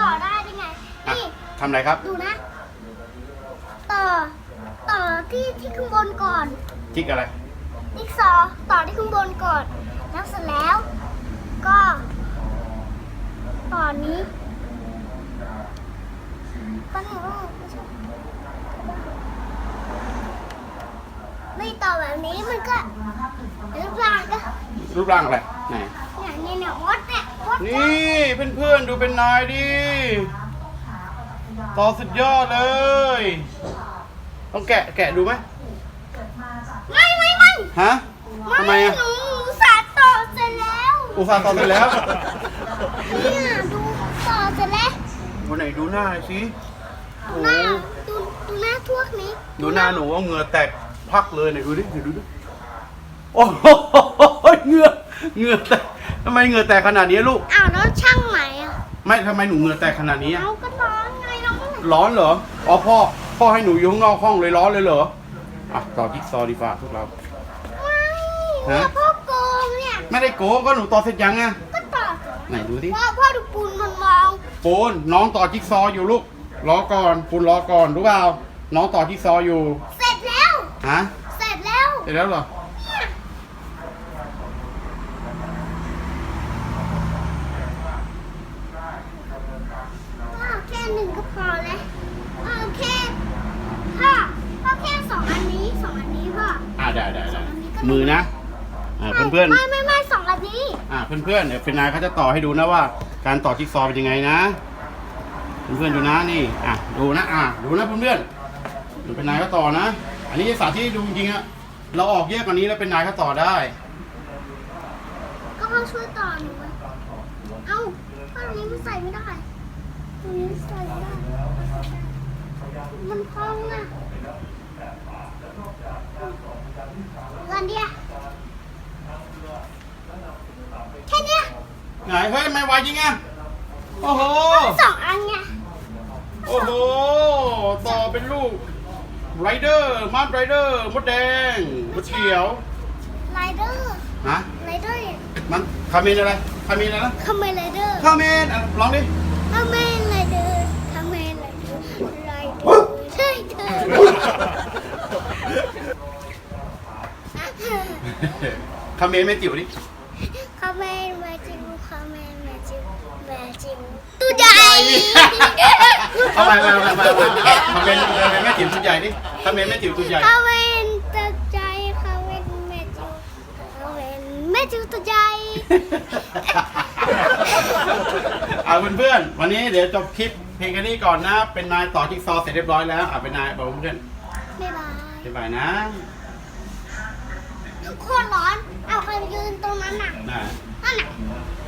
ต่อได้ได้ไง อะนี่ ทำอะไรครับ ดูนะ ต่อ ต่อที่ที่ข้างบนก่อนจิกอะไรจิ๊กซอว์ต่อที่ข้างบนก่อน แล้วเสร็จแล้ว ก็ ต่อนี้ตั้งแต่ว่าไม่ใช่ไม่ต่อแบบนี้มันก็รูปร่างก็รูปร่างอะไร ไหน อย่างนี้เนี่ยวัดเนี่ยวัดนี่เพื่อนๆดูเป็นนายดิต่อสุดยอดเลย ต้องแกะแกะดูไหมไม่ไม่ไม่ฮะทำไมอะหนูหนูสาต่อเสร็จแล้วอุตส่าห์ต่อเสร็จแล้วเนี่ยดูต่อเสร็จแล้ววันไหนดูหน้าหน่อยสิโอ้หน้าดูดูหน้าทวกนี้ดูหน้าหนูว่าเหงื่อแตกพักเลยไหนดูดิไหนดูดิโอ้โหเหงื่อเหงื่อแตก ทำไมเหงื่อแตกขนาดนี้ลูก อ้าวแล้วช่างไหนอะไม่ทำไมหนูเหงื่อแตกขนาดนี้อะเราก็ร้อนไงเราก็ร้อนเหรอ อ๋อพ่อ พ่อให้หนูอยู่ข้างนอกห้องเลยร้อนเลยเหรอ อะต่อจิ๊กซอว์ดีฟ้าพวกเรา ไม่เนี่ยพ่อโกงเนี่ย ไม่ได้โกงก็หนูต่อเสร็จยังไงก็ต่อไหนดูสิพ่อพ่อดูปูนมันมองปูนน้องต่อจิ๊กซอว์อยู่ลูก รอก่อนปูนรอก่อนรู้เปล่า น้องต่อจิ๊กซอว์อยู่ เสร็จแล้ว ฮะ เสร็จแล้ว เสร็จแล้วเหรอ เนี่ยก็แค่หนึ่งก็พอแล้วเออแค่พ่อพ่อแค่สองอันนี้สองอันนี้พ่อ อ่าได้ได้ได้ มือนะอ่าเพื่อนเพื่อนไม่ไม่ไม่สองอันนี้ๆอ่าเพื่อนเพื่อนๆเดี๋ยวเป็นนายเขาจะต่อให้ดูนะว่า การต่อจิ๊กซอว์เป็นยังไงนะ เพื่อนเพื่อนๆดูนะนี่อะดูนะอะดูนะเพื่อนเพื่อนๆดูเป็นนายเขาต่อนะ อันนี้สาธิตให้ดูจริงๆอะเราออกแยกกว่านี้แล้วเป็นนายเขาต่อได้ ก็พ่อช่วยต่อหนูไว้เอ้าตรงนี้มันใส่ไม่ได้ตรงนี้ใส่ไม่ได้ มันพองอะ เงินเดียวแค่เนี้ยไหนเฮ้ยไม่ไหวจริงอะโอ้โหสองอันไงโอ้โห ต่อเป็นลูกไรเดอร์ มาร์ไรเดอร์ มดแดง มดเขียวไรเดอร์ฮะไรเดอร์มันคาเมนอะไรคาเมนอะไรนะทำไมไรเดอร์คาเมนอะลองดิ ทำไมไรเดอร์ทำไมไรเดอร์ไรเดอร์ใช่เธอ คาเมนไม่จิ๋วดิคาเมนแมจิวคาเมนแมจิวแมจิวตัวใหญ่เอาไปไปไปไปไปคาเมนคาเมนไม่จิ๋วตัวใหญ่ดิคาเมนไม่จิ๋วตัวใหญ่คาเมนตัวใหญ่คาเมนแมจิวคาเมนแมจิวตัวใหญ่เอาเพื่อนๆวันนี้เดี๋ยวจบคลิปเพลงแค่นี้ก่อนนะ เป็นนายต่อจิ๊กซอว์เสร็จเรียบร้อยแล้วอะเป็นนายบอกเพื่อนบ๊ายบายๆบ๊ายบายนะ โค